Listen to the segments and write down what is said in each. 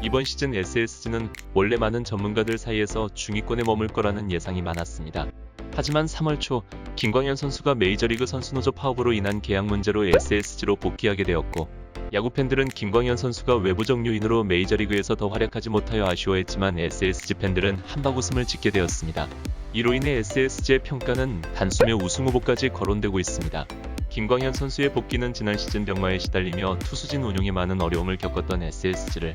이번 시즌 SSG는 원래 많은 전문가들 사이에서 중위권에 머물 거라는 예상이 많았습니다. 하지만 3월 초 김광현 선수가 메이저리그 선수 노조 파업으로 인한 계약 문제로 SSG로 복귀하게 되었고 야구 팬들은 김광현 선수가 외부적 요인으로 메이저리그에서 더 활약하지 못하여 아쉬워했지만 SSG 팬들은 한바구음을 짓게 되었습니다. 이로 인해 SSG의 평가는 단숨에 우승 후보까지 거론되고 있습니다. 김광현 선수의 복귀는 지난 시즌 병마에 시달리며 투수진 운용에 많은 어려움을 겪었던 SSG를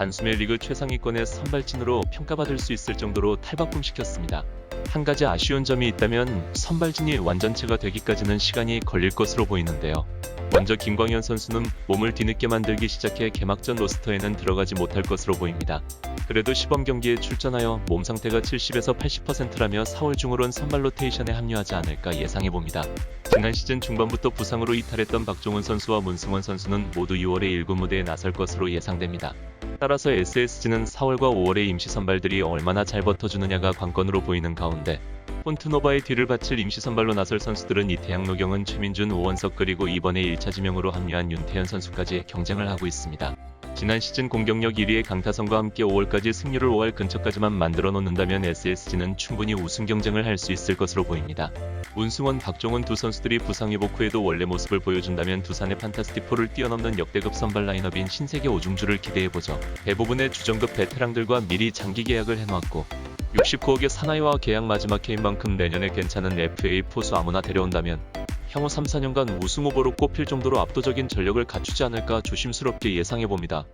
단숨에 리그 최상위권의 선발진으로 평가받을 수 있을 정도로 탈바꿈시켰습니다. 한 가지 아쉬운 점이 있다면 선발진이 완전체가 되기까지는 시간이 걸릴 것으로 보이는데요. 먼저 김광현 선수는 몸을 뒤늦게 만들기 시작해 개막전 로스터에는 들어가지 못할 것으로 보입니다. 그래도 시범 경기에 출전하여 몸 상태가 70에서 80%라며 4월 중으론 선발 로테이션에 합류하지 않을까 예상해 봅니다. 지난 시즌 중반부터 부상으로 이탈했던 박종훈 선수와 문승원 선수는 모두 6월에 1군 무대에 나설 것으로 예상됩니다. 따라서 SSG는 4월과 5월의 임시 선발들이 얼마나 잘 버텨주느냐가 관건으로 보이는 가운데 폰트노바의 뒤를 바칠 임시 선발로 나설 선수들은 이태양 노경은 최민준 오원석 그리고 이번에 1차 지명으로 합류한 윤태현 선수까지 경쟁을 하고 있습니다. 지난 시즌 공격력 1위의 강타성과 함께 5월까지 승률을 5할 근처까지만 만들어 놓는다면 SSG는 충분히 우승 경쟁을 할 수 있을 것으로 보입니다. 문승원, 박종훈 두 선수들이 부상 회복 후에도 원래 모습을 보여준다면 두산의 판타스티포를 뛰어넘는 역대급 선발 라인업인 신세계 오중주를 기대해보죠. 대부분의 주전급 베테랑들과 미리 장기 계약을 해놓았고 69억의 사나이와 계약 마지막 해인 만큼 내년에 괜찮은 FA 포수 아무나 데려온다면 향후 3, 4년간 우승 후보로 꼽힐 정도로 압도적인 전력을 갖추지 않을까 조심스럽게 예상해봅니다.